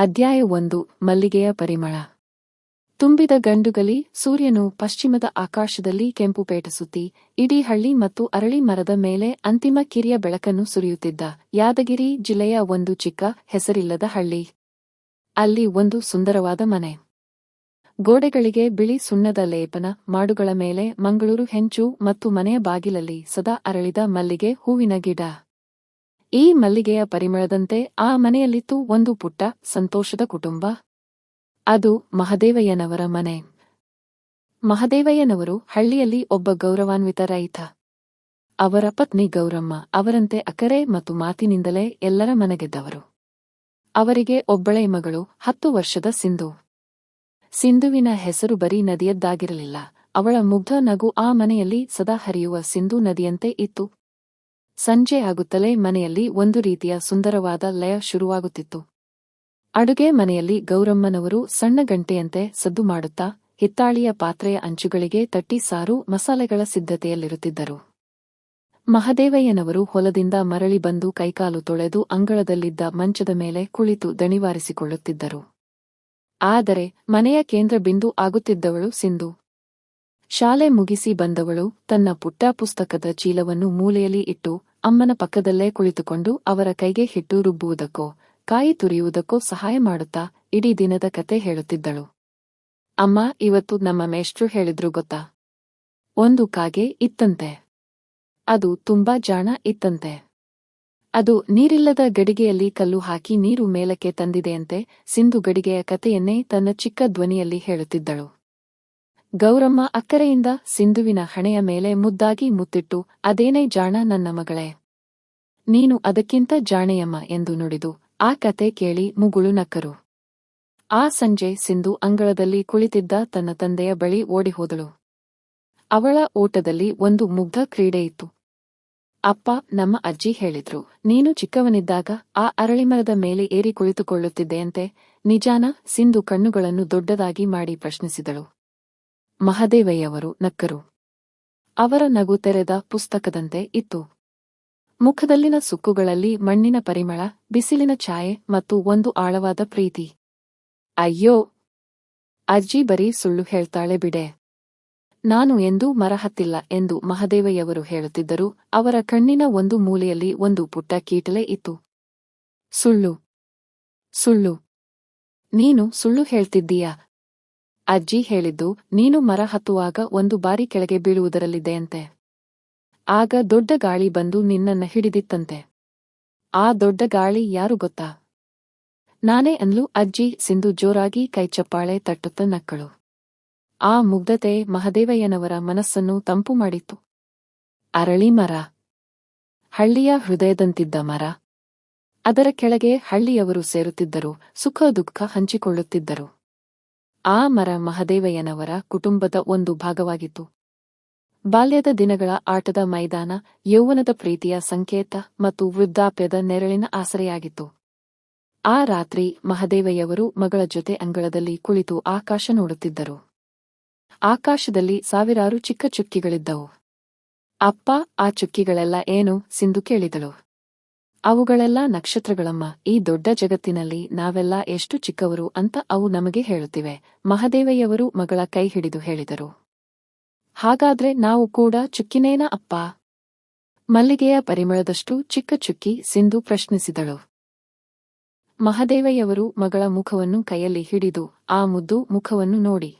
ಅಧ್ಯಾಯ ಒಂದು, ಮಲ್ಲಿಗೆಯ ಪರಿಮಳ. ತುಂಬಿದ ಗಂಡುಗಲಿ, ಸೂರ್ಯನು ಪಶ್ಚಿಮದ ಆಕಾಶದಲ್ಲಿ ಕೆಂಪು ಪೇಟಸುತ್ತಿ ಇಡೀ ಹಳ್ಳಿ ಮತ್ತು ಅರಳಿ ಮರದ ಮೇಲೆ ಅಂತಿಮ ಕಿರಿಯ ಬೆಳಕನ್ನು ಸುರಿಯುತ್ತಿದ್ದ. ಯಾದಗಿರಿ ಜಿಲ್ಲೆಯ ಒಂದು ಚಿಕ್ಕ, ಹೆಸರಿಲ್ಲದ ಹಳ್ಳಿ. ಅಲ್ಲಿ ಒಂದು ಸುಂದರವಾದ ಮನೆ. ಗೋಡೆಗಳಿಗೆ ಬಿಳಿ ಸುಣ್ಣದ ಲೇಪನ, ಮಾಡುಗಳ ಮೇಲೆ ಮಂಗಳೂರು ಹೆಂಚು ಮತ್ತು ಮನೆಯ ಬಾಗಿಲಲ್ಲಿ ಸದಾ ಅರಳಿದ ಮಲ್ಲಿಗೆ ಹೂವಿನ ಗಿಡ. ಈ ಮಲ್ಲಿಗೆಯ ಪರಿಮಳದಂತೆ ಆ ಮನೆಯಲ್ಲಿತ್ತು ಒಂದು ಪುಟ್ಟ, ಸಂತೋಷದ ಕುಟುಂಬ. ಅದು ಮಹದೇವಯ್ಯನವರ ಮನೆ. ಮಹದೇವಯ್ಯನವರು ಹಳ್ಳಿಯಲ್ಲಿ ಒಬ್ಬ ಗೌರವಾನ್ವಿತ ರೈತ. ಅವರ ಪತ್ನಿ ಗೌರಮ್ಮ, ಅವರಂತೆ ಅಕರೆ ಮತ್ತು ಮಾತಿನಿಂದಲೇ ಎಲ್ಲರ ಮನಗೆದ್ದವರು. ಅವರಿಗೆ ಒಬ್ಬಳೇ ಮಗಳು, ಹತ್ತು ವರ್ಷದ ಸಿಂಧು. ಸಿಂಧುವಿನ ಹೆಸರು ಬರೀ ನದಿಯದ್ದಾಗಿರಲಿಲ್ಲ. ಅವಳ ಮುಗ್ಧ ನಗು ಆ ಮನೆಯಲ್ಲಿ ಸದಾ ಹರಿಯುವ ಸಿಂಧು ನದಿಯಂತೆ ಇತ್ತು. ಸಂಜೆ ಆಗುತ್ತಲೇ ಮನೆಯಲ್ಲಿ ಒಂದು ರೀತಿಯ ಸುಂದರವಾದ ಲಯ ಶುರುವಾಗುತ್ತಿತ್ತು. ಅಡುಗೆ ಮನೆಯಲ್ಲಿ ಗೌರಮ್ಮನವರು ಸಣ್ಣ ಗಂಟೆಯಂತೆ ಸದ್ದು ಮಾಡುತ್ತಾ ಹಿತ್ತಾಳಿಯ ಪಾತ್ರೆಯ ಅಂಚುಗಳಿಗೆ ತಟ್ಟಿ ಸಾರು ಮಸಾಲೆಗಳ ಸಿದ್ಧತೆಯಲ್ಲಿರುತ್ತಿದ್ದರು. ಮಹದೇವಯ್ಯನವರು ಹೊಲದಿಂದ ಮರಳಿ ಬಂದು ಕೈಕಾಲು ತೊಳೆದು ಅಂಗಳದಲ್ಲಿದ್ದ ಮಂಚದ ಮೇಲೆ ಕುಳಿತು ದಣಿವಾರಿಸಿಕೊಳ್ಳುತ್ತಿದ್ದರು. ಆದರೆ ಮನೆಯ ಕೇಂದ್ರ ಬಿಂದು ಆಗುತ್ತಿದ್ದವಳು ಸಿಂಧು. ಶಾಲೆ ಮುಗಿಸಿ ಬಂದವಳು ತನ್ನ ಪುಟ್ಟ ಪುಸ್ತಕದ ಚೀಲವನ್ನು ಮೂಲೆಯಲ್ಲಿ ಇಟ್ಟು ಅಮ್ಮನ ಪಕ್ಕದಲ್ಲೇ ಕುಳಿತುಕೊಂಡು ಅವರ ಕೈಗೆ ಹಿಟ್ಟು ರುಬ್ಬುವುದಕ್ಕೋ, ಕಾಯಿ ತುರಿಯುವುದಕ್ಕೋ ಸಹಾಯ ಮಾಡುತ್ತಾ ಇಡೀ ದಿನದ ಕತೆ ಹೇಳುತ್ತಿದ್ದಳು. ಅಮ್ಮ, ಇವತ್ತು ನಮ್ಮ ಮೇಷ್ಟ್ರು ಹೇಳಿದ್ರು ಗೊತ್ತಾ? ಒಂದು ಕಾಗೆ ಇತ್ತಂತೆ. ಅದು ತುಂಬಾ ಜಾಣ ಇತ್ತಂತೆ. ಅದು ನೀರಿಲ್ಲದ ಗಡಿಗೆಯಲ್ಲಿ ಕಲ್ಲು ಹಾಕಿ ನೀರು ಮೇಲಕ್ಕೆ ತಂದಿದೆಯಂತೆ ಸಿಂಧು ಗಡಿಗೆಯ ಕತೆಯನ್ನೇ ತನ್ನ ಚಿಕ್ಕ ಧ್ವನಿಯಲ್ಲಿ ಹೇಳುತ್ತಿದ್ದಳು. ಗೌರಮ್ಮ ಅಕ್ಕರೆಯಿಂದ ಸಿಂಧುವಿನ ಹಣೆಯ ಮೇಲೆ ಮುದ್ದಾಗಿ ಮುತ್ತಿಟ್ಟು, ಅದೇನೇ ಜಾಣ ನನ್ನ ಮಗಳೇ? ನೀನು ಅದಕ್ಕಿಂತ ಜಾಣೆಯಮ್ಮ ಎಂದು ನುಡಿದು, ಆ ಕತೆ ಕೇಳಿ ಮುಗುಳು ನಕ್ಕರು. ಆ ಸಂಜೆ ಸಿಂಧು ಅಂಗಳದಲ್ಲಿ ಕುಳಿತಿದ್ದ ತನ್ನ ತಂದೆಯ ಬಳಿ ಓಡಿಹೋದಳು. ಅವಳ ಓಟದಲ್ಲಿ ಒಂದು ಮುಗ್ಧ ಕ್ರೀಡೆಯಿತ್ತು ಅಪ್ಪ, ನಮ್ಮ ಅಜ್ಜಿ ಹೇಳಿದ್ರು, ನೀನು ಚಿಕ್ಕವನಿದ್ದಾಗ ಆ ಅರಳಿಮರದ ಮೇಲೆ ಏರಿ ಕುಳಿತುಕೊಳ್ಳುತ್ತಿದ್ದೆಯಂತೆ, ನಿಜಾನ? ಸಿಂಧು ಕಣ್ಣುಗಳನ್ನು ದೊಡ್ಡದಾಗಿ ಮಾಡಿ ಪ್ರಶ್ನಿಸಿದಳು. ಮಹದೇವಯ್ಯವರು ನಕ್ಕರು. ಅವರ ನಗು ತೆರೆದ ಪುಸ್ತಕದಂತೆ ಇತ್ತು. ಮುಖದಲ್ಲಿನ ಸುಕ್ಕುಗಳಲ್ಲಿ ಮಣ್ಣಿನ ಪರಿಮಳ, ಬಿಸಿಲಿನ ಛಾಯೆ ಮತ್ತು ಒಂದು ಆಳವಾದ ಪ್ರೀತಿ. ಅಯ್ಯೋ! ಅಜ್ಜಿ ಬರೀ ಸುಳ್ಳು ಹೇಳ್ತಾಳೆ ಬಿಡೆ. ನಾನು ಎಂದೂ ಮರ ಹತ್ತಿಲ್ಲ ಎಂದು ಮಹದೇವಯ್ಯವರು ಹೇಳುತ್ತಿದ್ದರು ಅವರ ಕಣ್ಣಿನ ಒಂದು ಮೂಲೆಯಲ್ಲಿ ಒಂದು ಪುಟ್ಟ ಕೀಟಲೆ ಇತ್ತು. ಸುಳ್ಳು. ಸುಳ್ಳು. ನೀನು ಸುಳ್ಳು ಹೇಳ್ತಿದ್ದೀಯಾ? ಅಜ್ಜಿ ಹೇಳಿದ್ದು, ನೀನು ಮರ ಹತ್ತುವಾಗ ಒಂದು ಬಾರಿ ಕೆಳಗೆ ಬೀಳುವುದರಲ್ಲಿದೆಯಂತೆ. ಆಗ ದೊಡ್ಡ ಗಾಳಿ ಬಂದು ನಿನ್ನನ್ನ ಹಿಡಿದಿತ್ತಂತೆ. ಆ ದೊಡ್ಡ ಗಾಳಿ ಯಾರು ಗೊತ್ತಾ? ನಾನೇ ಅನ್ಲು ಅಜ್ಜಿ ಸಿಂಧು ಜೋರಾಗಿ ಕೈಚಪ್ಪಾಳೆ ತಟ್ಟುತ್ತ ನಕ್ಕಳು. ಆ ಮುಗ್ಧತೆ ಮಹದೇವಯ್ಯನವರ ಮನಸ್ಸನ್ನು ತಂಪು ಮಾಡಿತ್ತು. ಅರಳಿ ಮರ. ಹಳ್ಳಿಯ ಹೃದಯದಂತಿದ್ದ ಮರ. ಅದರ ಕೆಳಗೆ ಹಳ್ಳಿಯವರು ಸೇರುತ್ತಿದ್ದರು, ಸುಖ ದುಃಖ ಹಂಚಿಕೊಳ್ಳುತ್ತಿದ್ದರು. ಆ ಮರ ಮಹದೇವಯ್ಯನವರ ಕುಟುಂಬದ ಒಂದು ಭಾಗವಾಗಿತ್ತು. ಬಾಲ್ಯದ ದಿನಗಳ ಆಟದ ಮೈದಾನ, ಯೌವನದ ಪ್ರೀತಿಯ ಸಂಕೇತ ಮತ್ತು ವೃದ್ಧಾಪ್ಯದ ನೆರಳಿನ ಆಸರೆಯಾಗಿತ್ತು. ಆ ರಾತ್ರಿ ಮಹದೇವಯ್ಯವರು ಮಗಳ ಜೊತೆ ಅಂಗಳದಲ್ಲಿ ಕುಳಿತು ಆಕಾಶ ನೋಡುತ್ತಿದ್ದರು. ಆಕಾಶದಲ್ಲಿ ಸಾವಿರಾರು ಚಿಕ್ಕ ಚುಕ್ಕಿಗಳಿದ್ದವು. ಅಪ್ಪ, ಆ ಚುಕ್ಕಿಗಳೆಲ್ಲ ಏನು? ಸಿಂಧು ಕೇಳಿದಳು. ಅವುಗಳೆಲ್ಲ ನಕ್ಷತ್ರಗಳಮ್ಮ. ಈ ದೊಡ್ಡ ಜಗತ್ತಿನಲ್ಲಿ ನಾವೆಲ್ಲ ಎಷ್ಟು ಚಿಕ್ಕವರು ಅಂತ ಅವು ನಮಗೆ ಹೇಳುತ್ತಿವೆ. ಮಹದೇವಯ್ಯವರು ಮಗಳ ಕೈ ಹಿಡಿದು ಹೇಳಿದರು. ಹಾಗಾದ್ರೆ ನಾವು ಕೂಡ ಚುಕ್ಕಿನೇನ ಅಪ್ಪ? ಮಲ್ಲಿಗೆಯ ಪರಿಮಳದಷ್ಟು ಚಿಕ್ಕ ಚುಕ್ಕಿ ಸಿಂಧು ಪ್ರಶ್ನಿಸಿದಳು. ಮಹದೇವಯ್ಯವರು ಮಗಳ ಮುಖವನ್ನು ಕೈಯಲ್ಲಿ ಹಿಡಿದು ಆ ಮುದ್ದು ಮುಖವನ್ನು ನೋಡಿ.